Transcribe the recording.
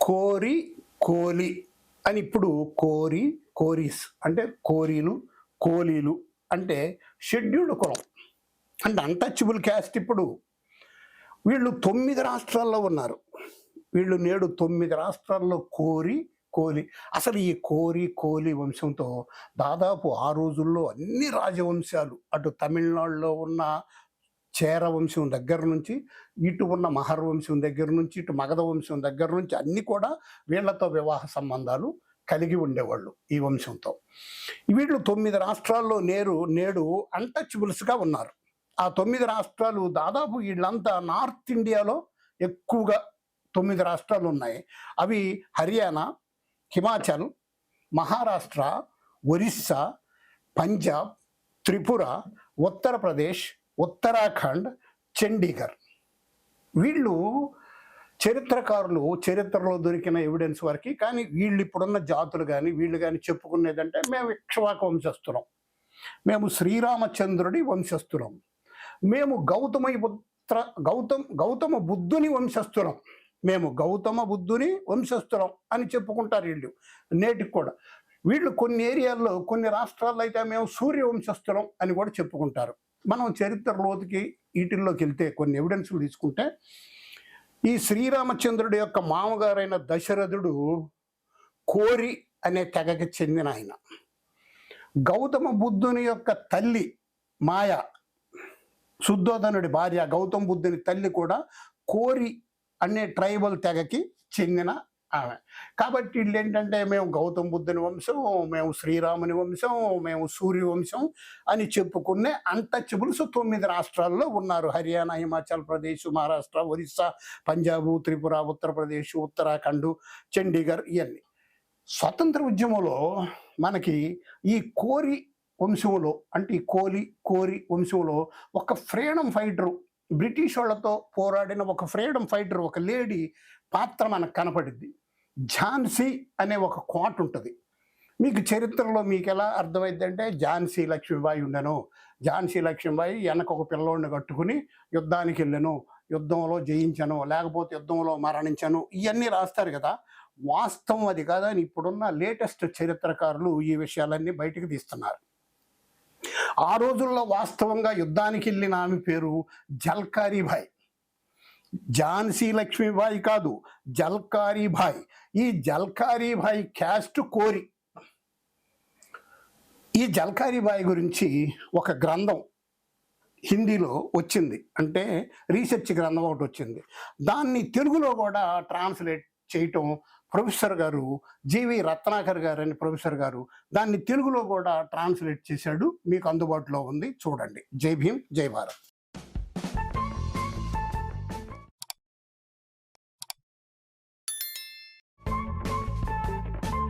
కోరి కోలి అని ఇప్పుడు కోరి కోరీస్ అంటే కోరీలు కోలీలు అంటే షెడ్యూల్డ్ కులం. అంటే అన్టచబుల్ క్యాస్ట్ ఇప్పుడు. వీళ్ళు తొమ్మిది రాష్ట్రాల్లో ఉన్నారు. వీళ్ళు నేడు తొమ్మిది రాష్ట్రాల్లో కోరి కోలి. అసలు ఈ కోరి కోలి వంశంతో దాదాపు ఆ రోజుల్లో అన్ని రాజవంశాలు అటు తమిళనాడులో ఉన్న చేర వంశం దగ్గర నుంచి ఇటు ఉన్న మహర్ వంశం దగ్గర నుంచి ఇటు మగధ వంశం దగ్గర నుంచి అన్ని కూడా వీళ్ళతో వివాహ సంబంధాలు కలిగి ఉండేవాళ్ళు ఈ వంశంతో. వీళ్ళు తొమ్మిది రాష్ట్రాల్లో నేరు నేడు అన్టచబుల్స్గా ఉన్నారు. ఆ తొమ్మిది రాష్ట్రాలు దాదాపు వీళ్ళంతా నార్త్ ఇండియాలో ఎక్కువగా తొమ్మిది రాష్ట్రాలు ఉన్నాయి. అవి హర్యానా హిమాచల్ మహారాష్ట్ర ఒరిస్సా పంజాబ్ త్రిపుర ఉత్తరప్రదేశ్ ఉత్తరాఖండ్ చండీగఢ్ వీళ్ళు చరిత్రకారులు చరిత్రలో దొరికిన ఎవిడెన్స్ వరకు కానీ వీళ్ళు ఇప్పుడున్న జాతులు కానీ వీళ్ళు కానీ చెప్పుకునేదంటే మేము ఇక్ష్వాక వంశస్థులం. మేము శ్రీరామచంద్రుడి వంశస్థులం. మేము గౌతమ పుత్ర గౌతమ్ గౌతమ బుద్ధుని వంశస్థులం. మేము గౌతమ బుద్ధుని వంశస్థులం అని చెప్పుకుంటారు వీళ్ళు. నేటికి కూడా. వీళ్ళు కొన్ని ఏరియాల్లో కొన్ని రాష్ట్రాల్లో అయితే మేము సూర్య వంశస్థులం అని కూడా చెప్పుకుంటారు. మనం చరిత్ర లోతుకి వీటిల్లోకి వెళ్తే కొన్ని ఎవిడెన్స్లు తీసుకుంటే ఈ శ్రీరామచంద్రుడి యొక్క మామగారైన దశరథుడు కోరి అనే తెగకి చెందిన ఆయన. గౌతమ బుద్ధుని యొక్క తల్లి మాయ శుద్ధోధనుడి భార్య గౌతమ బుద్ధుని తల్లి కూడా కోరి అనే ట్రైబల్ తెగకి చెందిన ఆమె. కాబట్టి వీళ్ళు ఏంటంటే మేము గౌతమ బుద్ధుని వంశం మేము శ్రీరాముని వంశం మేము సూర్య వంశం అని చెప్పుకునే అన్టచబుల్స్ తొమ్మిది రాష్ట్రాల్లో ఉన్నారు. హర్యానా హిమాచల్ ప్రదేశ్ మహారాష్ట్ర ఒరిస్సా పంజాబ్ త్రిపుర ఉత్తరప్రదేశ్ ఉత్తరాఖండ్ చండీగఢ్ ఇవన్నీ. స్వతంత్ర ఉద్యమంలో మనకి ఈ కోరి వంశంలో అంటే ఈ కోలి కోరి వంశంలో ఒక ఫ్రీడమ్ ఫైటరు బ్రిటిష్ వాళ్ళతో పోరాడిన ఒక ఫ్రీడమ్ ఫైటర్ ఒక లేడీ పాత్ర మనకు కనపడింది ఝాన్సీ అనే ఒక కోట ఉంటుంది. మీకు చరిత్రలో మీకు ఎలా అర్థమైందంటే ఝాన్సీ లక్ష్మీబాయి ఉండను. ఝాన్సీ లక్ష్మీబాయి వెనక ఒక పిల్లోడిని కట్టుకుని యుద్ధానికి వెళ్ళను. యుద్ధంలో జయించను లేకపోతే యుద్ధంలో మరణించను ఇవన్నీ రాస్తారు కదా. వాస్తవం అది కాదని ఇప్పుడున్న లేటెస్ట్ చరిత్రకారులు ఈ విషయాలన్నీ బయటకు తీస్తున్నారు. ఆ రోజుల్లో వాస్తవంగా యుద్ధానికి వెళ్ళిన ఆమె పేరు జల్కారీభాయ్ ఝాన్సీ లక్ష్మీబాయి కాదు జల్కారీభాయ్ ఈ జల్కారీభాయ్ క్యాస్ట్ కోరి. ఈ జల్కారీబాయి గురించి ఒక గ్రంథం హిందీలో వచ్చింది. అంటే రీసెర్చ్ గ్రంథం ఒకటి వచ్చింది. దాన్ని తెలుగులో కూడా ట్రాన్స్లేట్ చేయటం ప్రొఫెసర్ గారు జీవి రత్నాకర్ గారు అని ప్రొఫెసర్ గారు దాన్ని తెలుగులో కూడా ట్రాన్స్లేట్ చేశాడు. మీకు అందుబాటులో ఉంది. చూడండి. జై భీమ్ జై భారత్.